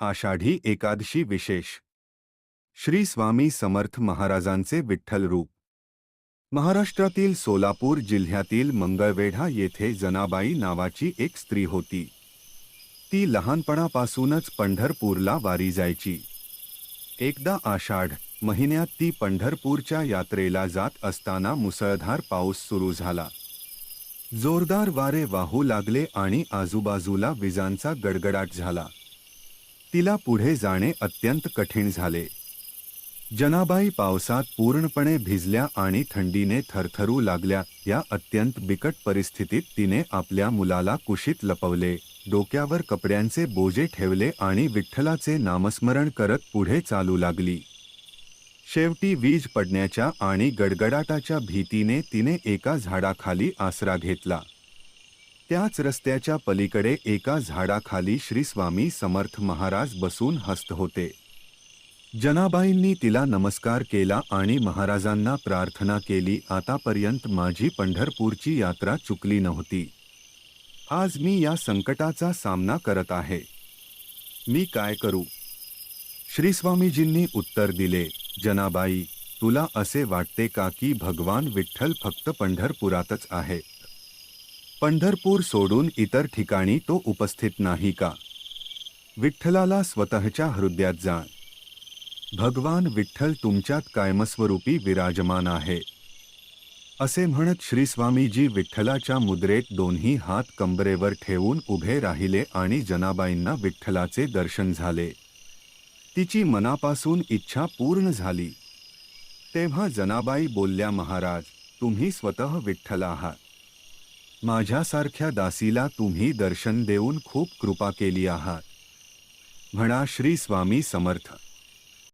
आषाढी एकादशी विशेष. श्री स्वामी समर्थ महाराजांचे विठ्ठल रूप. महाराष्ट्रातील सोलापूर जिल्ह्यातील मंगळवेढा येथे जनाबाई नावाची एक स्त्री होती. ती लहानपणापासूनच पंढरपूरला वारी जायची. एकदा आषाढ महिन्यात ती पंढरपूरच्या यात्रेला जात असताना मुसळधार पाऊस सुरू झाला. जोरदार वारे वाहू लागले आणि आजूबाजूला विजांचा गडगडाट झाला. तिला पुढे जाणे अत्यंत कठीण झाले. जनाबाई पावसात पूर्णपणे भिजल्या आणि थंडीने थरथरू लागल्या या अत्यंत बिकट परिस्थितीत तिने आपल्या मुलाला कुशीत लपवले डोक्यावर कपड्यांचे बोजे ठेवले आणि विठ्ठलाचे नामस्मरण करत पुढे चालू लागली. शेवटी वीज पडण्याच्या आणि गडगडाटाच्या भीतीने तिने एका झाडाखाली आसरा घेतला. त्याच रस्त्याच्या पलीकडे एका झाडाखाली श्री स्वामी समर्थ महाराज बसून हस्त होते. जनाबाईंनी तिला नमस्कार केला आणि महाराजांना प्रार्थना केली आतापर्यंत माझी पंढरपूरची यात्रा चुकली नव्हती. आज मी या संकटाचा सामना करत आहे. मी काय करू? श्री स्वामीजींनी उत्तर दिले जनाबाई तुला असे वाटते का की भगवान विठ्ठल फक्त पंढरपुरातच आहे? पंढरपूर सोडून इतर ठिकाणी तो उपस्थित नाही का? विठ्ठलाला स्वतःच्या हृदयात जा भगवान विठ्ठल तुमच्यात कायमस्वरूपी विराजमान आहे. असे म्हणत श्रीस्वामीजी विठ्ठलाच्या मुद्रेत दोन्ही हात कंबरेवर ठेवून उभे राहिले आणि जनाबाईंना विठ्ठलाचे दर्शन झाले. तिची मनापासून इच्छा पूर्ण झाली. तेव्हा जनाबाई बोलल्या महाराज तुम्ही स्वतः विठ्ठल आहात. माझ्यासारख्या दासीला तुम्ही दर्शन देऊन खूप कृपा केली आहात. म्हणा श्री स्वामी समर्थ.